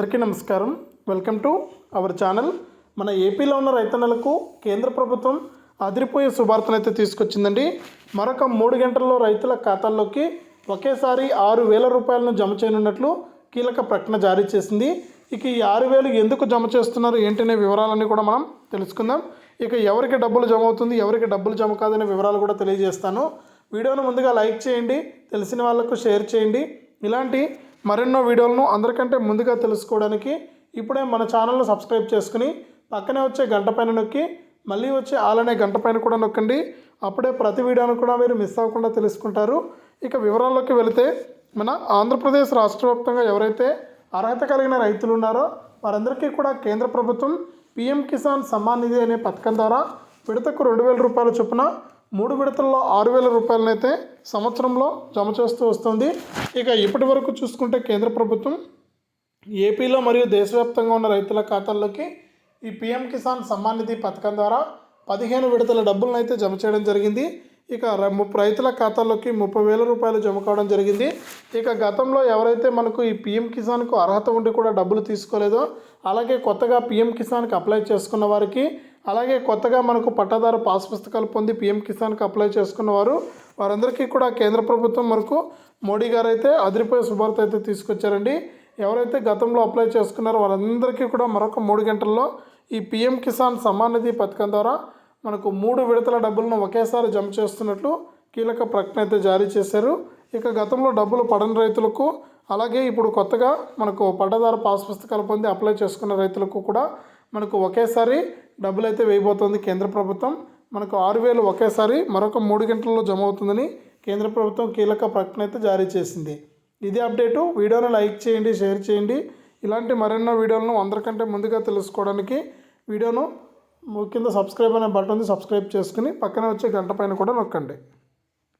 అందరికీ నమస్కారం. Welcome to our channel మన ఏపీలో ఉన్న రైతన్నలకు కేంద్ర ప్రభుత్వం అదిరిపోయే శుభార్తను అయితే తీసుకొచ్చిందండి. మరొక మూడు గంటల్లో రైతుల ఖాతాల్లోకి ఒకేసారి ఆరు వేల రూపాయలను జమ చేయనున్నట్లు కీలక ప్రకటన జారీ చేసింది. ఇక ఈ ఆరు వేలు ఎందుకు జమ చేస్తున్నారు? ఏంటనే వివరాలన్నీ కూడా మనం తెలుసుకుందాం. ఇక ఎవరికి డబ్బులు జమ అవుతుంది ఎవరికి డబ్బులు జమ కాదనే వివరాలు కూడా తెలియజేస్తాను. వీడియోను ముందుగా లైక్ చేయండి తెలిసిన వాళ్ళకు షేర్ చేయండి. ఇలాంటి మరెన్నో వీడియోలను అందరికంటే ముందుగా తెలుసుకోవడానికి ఇప్పుడే మన ఛానల్ను సబ్స్క్రైబ్ చేసుకుని పక్కనే వచ్చే గంట పైన నొక్కి మళ్ళీ వచ్చే ఆలనే గంట పైన కూడా నొక్కండి. అప్పుడే ప్రతి వీడియోను కూడా మీరు మిస్ అవ్వకుండా తెలుసుకుంటారు. ఇక వివరాల్లోకి వెళితే మన ఆంధ్రప్రదేశ్ రాష్ట్ర వ్యాప్తంగా ఎవరైతే అర్హత కలిగిన రైతులు ఉన్నారో వారందరికీ కూడా కేంద్ర ప్రభుత్వం పీఎం కిసాన్ సమ్మాన్ నిధి అనే పథకం ద్వారా విడతకు రెండు వేల రూపాయల చొప్పున మూడు విడతల్లో ఆరు వేల రూపాయలనైతే సంవత్సరంలో జమ చేస్తూ వస్తుంది. ఇక ఇప్పటి వరకు చూసుకుంటే కేంద్ర ప్రభుత్వం ఏపీలో మరియు దేశవ్యాప్తంగా ఉన్న రైతుల ఖాతాల్లోకి ఈ పీఎం కిసాన్ సమ్మాన్ నిధి పథకం ద్వారా పదిహేను విడతల డబ్బులను అయితే జమ చేయడం జరిగింది. ఇక రైతుల ఖాతాలోకి ముప్పై వేల రూపాయలు జమ కావడం జరిగింది. ఇక గతంలో ఎవరైతే మనకు ఈ పీఎం కిసాన్కు అర్హత ఉండి కూడా డబ్బులు తీసుకోలేదో అలాగే కొత్తగా పీఎం కిసాన్కి అప్లై చేసుకున్న వారికి అలాగే కొత్తగా మనకు పట్టాదారు పాస్ పుస్తకాలు పొంది పీఎం కిసాన్కి అప్లై చేసుకున్న వారు వారందరికీ కూడా కేంద్ర ప్రభుత్వం మనకు మోడీ గారు అయితే అదిరిపోయే శుభార్త అయితే తీసుకొచ్చారండి. ఎవరైతే గతంలో అప్లై చేసుకున్నారో వారందరికీ కూడా మరొక మూడు గంటల్లో ఈ పీఎం కిసాన్ సమ్మాన్ నిధి పథకం ద్వారా మనకు మూడు విడతల డబ్బులను ఒకేసారి జమ చేస్తున్నట్లు కీలక ప్రకటన అయితే జారీ చేశారు. ఇక గతంలో డబ్బులు పడని రైతులకు అలాగే ఇప్పుడు కొత్తగా మనకు పట్టదారు పాస్ పుస్తకాలు పొంది అప్లై చేసుకున్న రైతులకు కూడా మనకు ఒకేసారి డబ్బులు అయితే వేయబోతోంది కేంద్ర ప్రభుత్వం. మనకు ఆరు వేలు ఒకేసారి మరొక మూడు గంటల్లో జమ అవుతుందని కేంద్ర ప్రభుత్వం కీలక ప్రకటన అయితే జారీ చేసింది. ఇది అప్డేటు. వీడియోను లైక్ చేయండి షేర్ చేయండి. ఇలాంటి మరెన్నో వీడియోలను అందరికంటే ముందుగా తెలుసుకోవడానికి వీడియోను కింద సబ్స్క్రైబ్ అనే బటన్ ఉంది సబ్స్క్రైబ్ చేసుకుని పక్కనే వచ్చే గంట పైన కూడా నొక్కండి.